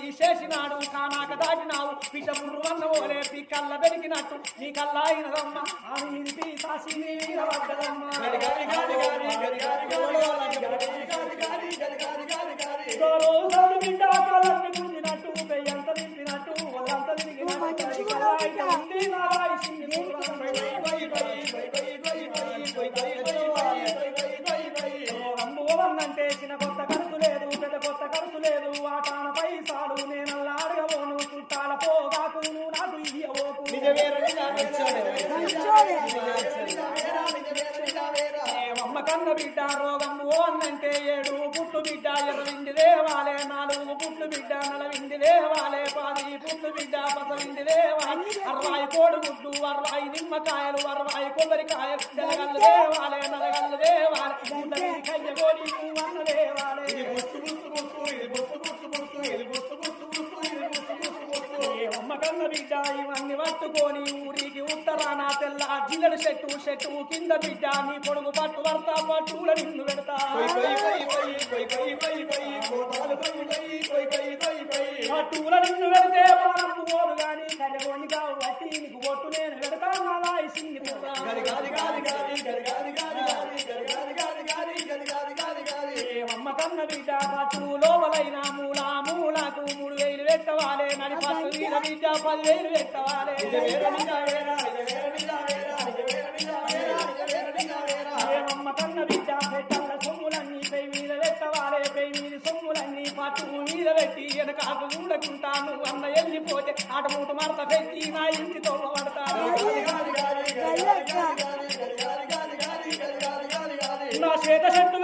తీసేసినాడు కానాక దాటినావు పిషపుర్రు అన్న ఓలే పీ కళ్ళ పెరిగినట్టు నీ కళ్ళ అయినదమ్మ ఆమె గోరో సౌడు బిడ్డ కళ్ళన్ని గుంజినట్టు పెయ్యంత వాళ్ళంత తిరిగినట్టు చిన్న కొత్త ఖర్చు లేదు పెద్ద కొత్త ఖర్చు లేదు. ఆటాన పైసాలు నేనల్లా అడగబోను చుట్టాల పోగాకు నువ్వు నాకు ఇయ్యబోకు అమ్మ కన్న బిడ్డ రోగం ఓ అన్నంటే ఏడు. పుట్టు బిడ్డ ఎర్రవిండి దేవాలే నాలుగు పుట్టు బిడ్డ నలవిండి దేవాలే పాది పుట్టు బిడ్డ పసవిండి దేవాలి అరవై కోడి గుడ్డు అరవై నిమ్మకాయలు అరవై కొబ్బరికాయలు దేవాలే కన్న బిడ్డ ఇవన్నీ పట్టుకొని ఊరికి ఉత్తరాన తెల్ల జిల్లెడు చెట్టు చెట్టు కింద బిడ్డ నీ పొడుగు పట్టు వర్త పట్టుల నిన్ను పెడతా పట్టుల నిన్ను పెడితే ప్రాణం పోదు గాని కర్రగొని కావు వట్టి నీకు ఒట్టు నేను పెడతా నా వాయిసింది అమ్మ కన్న బిడ్డ పట్టు పెట్టవాలే నడి పట్టు వీర బిడ్డ పదివేలు పెట్టవాలే ఏమమ్మ కన్న బిడ్డ పెట్టల్ల సొమ్ములన్నీ పై మీద పెట్టవాలే పై మీద సొమ్ములన్నీ పట్టు మీద పెట్టి వెనకాకు ఊడకుంటాను అన్న వెళ్ళిపోతే ఆట మూట మరత పెట్టి నా ఇంటితో పడతాను నా చేత చెట్టు